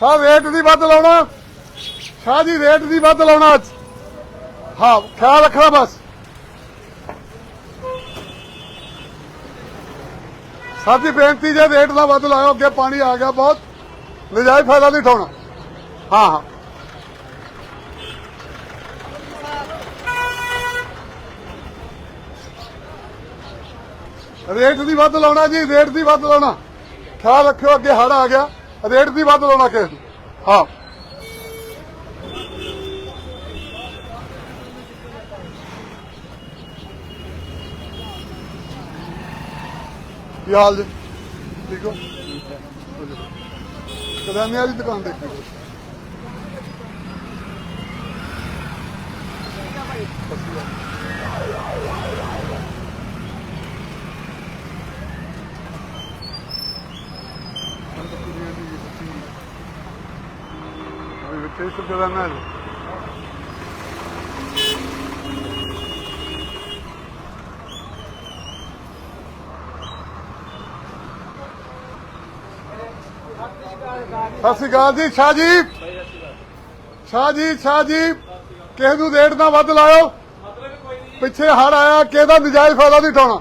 ਸਾਹਿਬ rate ਦੀ ਵੱਧ ਲਾਉਣਾ। Shah ji rate ਦੀ ਵੱਧ ਲਾਉਣਾ ਅੱਜ। ਹਾਂ, ਖਿਆਲ ਰੱਖਣਾ ਬਸ। ਸਾਡੀ ਬੇਨਤੀ ਜੇ ਰੇਟ ਦਾ ਵੱਧ ਲਾਇਓ, ਅੱਗੇ ਪਾਣੀ ਆ ਗਿਆ ਬਹੁਤ। ਨਜਾਇਜ਼ ਫਾਇਦਾ ਨਹੀਂ ਉਠਾਉਣਾ। ਹਾਂ ਹਾਂ। ਰੇਟ ਦੀ ਵੱਧ ਲਾਉਣਾ ਜੀ ਰੇਟ ਦੀ ਵੱਧ ਲਾਉਣਾ। ਖਿਆਲ ਰੱਖਿਓ, ਅੱਗੇ ਹੜ ਆ ਗਿਆ। ਰੇਟ ਦੀ ਵੱਧ ਲਾਉਣਾ ਕਿਸੇ ਨੂੰ। ਹਾਂ। ਕੀ ਹਾਲ ਜੀ? ਠੀਕ ਹੋ? ਕਦਾਨੇ ਵਾਲੀ ਦੁਕਾਨ ਦੇਖੀ। ਅਭੀ ਵਿੱਚ ਇਸ ਕਦਾਨਾ ਹੈ ਸਤਿ ਸ਼੍ਰੀ ਅਕਾਲ ਜੀ ਸ਼ਾਹ ਜੀ ਸ਼ਾਹ ਜੀ ਸ਼ਾਹ ਜੀ ਕਿਸੇ ਨੂੰ ਰੇਟ ਨਾ ਵੱਧ ਲਾਇਓ ਪਿੱਛੇ ਹੜ ਆਇਆ ਕਿਹਦਾ ਨਜਾਇਜ਼ ਫਾਇਦਾ ਨਹੀਂ ਉਠਾਉਣਾ